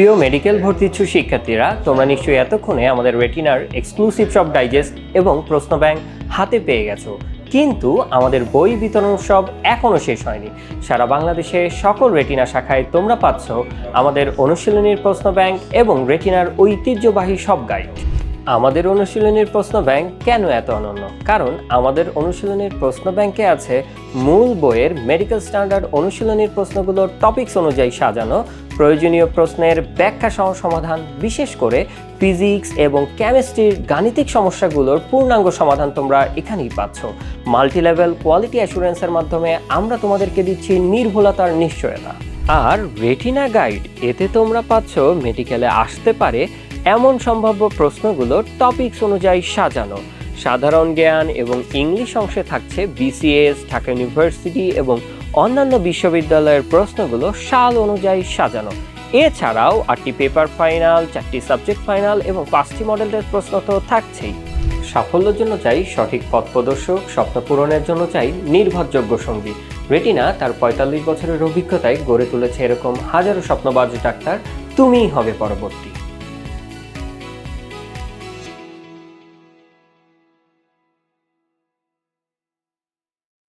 প্রিয় মেডিকেল ভর্তি ইচ্ছু শিক্ষার্থীরা, তোমরা নিশ্চয়ই এতক্ষণে আমাদের রেটিনার এক্সক্লুসিভ সব ডাইজেস্ট এবং প্রশ্ন ব্যাংক হাতে পেয়ে গেছো। কিন্তু আমাদের বই বিতরণ উৎসব এখনও শেষ হয়নি। সারা বাংলাদেশে সকল রেটিনা শাখায় তোমরা পাচ্ছ আমাদের অনুশীলনীর প্রশ্ন ব্যাংক এবং রেটিনার ঐতিহ্যবাহী সব গাইড আমাদের অনুশীলনীর প্রশ্ন ব্যাংক কেন এত অনন্য? কারণ আমাদের অনুশীলনীর প্রশ্ন ব্যাংকে আছে মূল বইয়ের মেডিকেল স্ট্যান্ডার্ড অনুশীলনীর প্রশ্নগুলোর টপিকস অনুযায়ী সাজানো, প্রয়োজনীয় প্রশ্নের ব্যাখ্যা সহ সমাধান, বিশেষ করে ফিজিক্স এবং কেমিস্ট্রির গাণিতিক সমস্যাগুলোর পূর্ণাঙ্গ সমাধান তোমরা এখানেই পাচ্ছ। মাল্টি লেভেল কোয়ালিটি অ্যাসুরেন্সের মাধ্যমে আমরা তোমাদেরকে দিচ্ছি নির্ভুলতার নিশ্চয়তা। আর রেটিনা গাইড এতে তোমরা পাচ্ছ মেডিকেলে আসতে পারে এমন সম্ভাব্য প্রশ্নগুলো টপিকস অনুযায়ী সাজানো। সাধারণ জ্ঞান এবং ইংলিশ অংশে থাকছে বিসিএস ঢাকা ইউনিভার্সিটি এবং অন্যান্য বিশ্ববিদ্যালয়ের প্রশ্নগুলো সাল অনুযায়ী সাজানো। এছাড়াও আটটি পেপার ফাইনাল চারটি সাবজেক্ট ফাইনাল এবং পাঁচটি মডেলের প্রশ্ন তো থাকছেই। সাফল্যের জন্য চাই সঠিক পথ প্রদর্শক, স্বপ্ন পূরণের জন্য চাই নির্ভরযোগ্য সঙ্গী। রেটিনা তার পঁয়তাল্লিশ বছরের অভিজ্ঞতায় গড়ে তুলেছে এরকম হাজারো স্বপ্নবাজ ডাক্তার, তুমিই হবে পরবর্তী।